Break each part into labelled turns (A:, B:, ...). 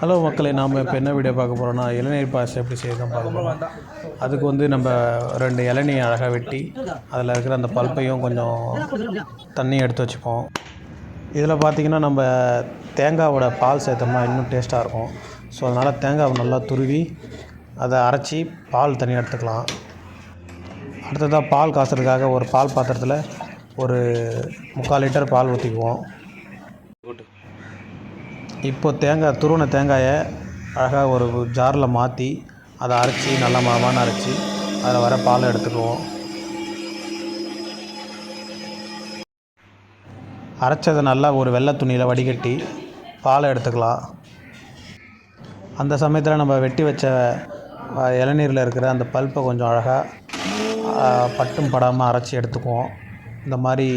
A: Hello மக்களை நாம் இப்போ என்ன வீடியோ பார்க்க போகிறோம்னா இளநீர் பாயசம் எப்படி செய்யணும் பார்க்க போகிறோம் அதுக்கு வந்து நம்ம ரெண்டு இளநீ அழகாக வெட்டி அதில் இருக்கிற அந்த பல்ப்பையும் கொஞ்சம் தண்ணி எடுத்து வச்சுப்போம். இதில் பார்த்திங்கன்னா நம்ம தேங்காவோட பால் சேர்த்தோம்னா இன்னும் டேஸ்ட்டாக இருக்கும். ஸோ அதனால் தேங்காவை நல்லா துருவி அதை அரைச்சி பால் தனியாக எடுத்துக்கலாம். அடுத்ததாக பால் காசுறதுக்காக ஒரு பால் பாத்திரத்தில் ஒரு முக்கால் லிட்டர் பால் ஊற்றிக்குவோம் இப்போ தேங்காய் துருவின தேங்காயை அழகாக ஒரு ஜாரில் மாற்றி அதை அரைச்சி நல்லா மாவான அரைச்சி அதில் வர பாலை எடுத்துக்குவோம். அரைச்சதை நல்லா ஒரு வெள்ளை துணியில் வடிகட்டி பாலை எடுத்துக்கலாம். அந்த சமயத்தில் நம்ம வெட்டி வச்ச இளநீரில் இருக்கிற அந்த பல்ப்பை கொஞ்சம் அழகாக பட்டும் படாமல் அரைச்சி எடுத்துக்குவோம். இந்த மாதிரி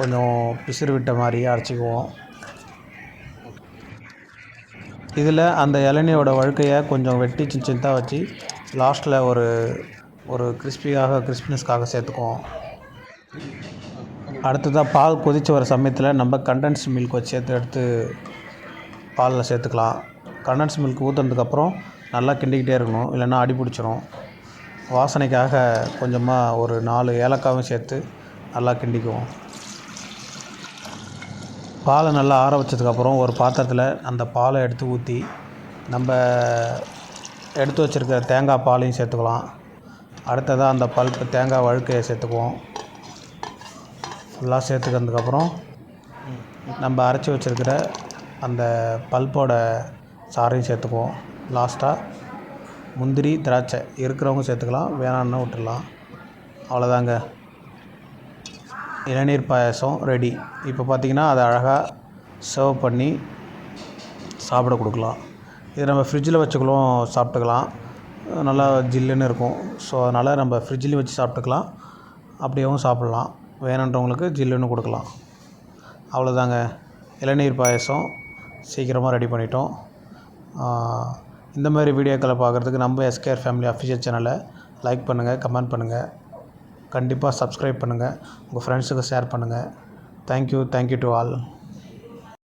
A: கொஞ்சம் பிசிறு விட்ட மாதிரி அரைச்சிக்குவோம். இதில் அந்த இளநியோட வழுக்கையை கொஞ்சம் வெட்டி சின்ன சின்னதாக வச்சு லாஸ்ட்டில் ஒரு ஒரு கிறிஸ்பியாக கிறிஸ்பினஸ்க்காக சேர்த்துக்குவோம். அடுத்ததாக பால் கொதித்து வர சமயத்தில் நம்ம கண்டென்ஸ் மில்க் வச்சு சேர்த்து எடுத்து பாலில் சேர்த்துக்கலாம். கண்டென்ஸ் மில்க் ஊற்றுனதுக்கப்புறம் நல்லா கிண்டிக்கிட்டே இருக்கணும். இல்லைன்னா அடி பிடிச்சிரும். வாசனைக்காக கொஞ்சமாக ஒரு நாலு ஏலக்காவும் சேர்த்து நல்லா கிண்டிக்குவோம். பாலை நல்லா ஆற வச்சதுக்கப்புறம் ஒரு பாத்திரத்தில் அந்த பாலை எடுத்து ஊற்றி நம்ம எடுத்து வச்சுருக்க தேங்காய் பாலையும் சேர்த்துக்கலாம். அடுத்ததாக அந்த பல்ப்பு தேங்காய் வழுக்கையை சேர்த்துக்குவோம். ஃபுல்லாக சேர்த்துக்கிறதுக்கப்புறம் நம்ம அரைச்சி வச்சுருக்கிற அந்த பல்ப்போட சாறையும் சேர்த்துக்குவோம். லாஸ்ட்டாக முந்திரி திராட்சை இருக்கிறவங்க சேர்த்துக்கலாம் வேணான்னு விட்டுடலாம். அவ்வளோதாங்க. இளநீர் பாயாசம் ரெடி இப்போ பார்த்தீங்கன்னா அதை அழகாக சர்வ் பண்ணி சாப்பிட கொடுக்கலாம். இது நம்ம ஃப்ரிட்ஜில் வச்சுக்கலாம் சாப்பிட்டுக்கலாம். நல்லா ஜில்லுன்னு இருக்கும். ஸோ அதனால் நம்ம ஃப்ரிட்ஜ்லேயும் வச்சு சாப்பிட்டுக்கலாம். அப்படியேவும் சாப்பிட்லாம். வேணுன்றவங்களுக்கு ஜில்லுன்னு கொடுக்கலாம். அவ்வளோதாங்க இளநீர் பாயாசம் சீக்கிரமாக ரெடி பண்ணிட்டோம். இந்த மாதிரி வீடியோக்களை பார்க்குறதுக்கு நம்ம எஸ்கேஆர் ஃபேமிலி அஃபிஷியல் சேனலை லைக் பண்ணுங்கள் கமெண்ட் பண்ணுங்கள் கண்டிப்பாக சப்ஸ்கிரைப் பண்ணுங்கள் உங்கள் ஃப்ரெண்ட்ஸுக்கு ஷேர் பண்ணுங்கள் தேங்க்யூ தேங்க்யூ டு ஆல்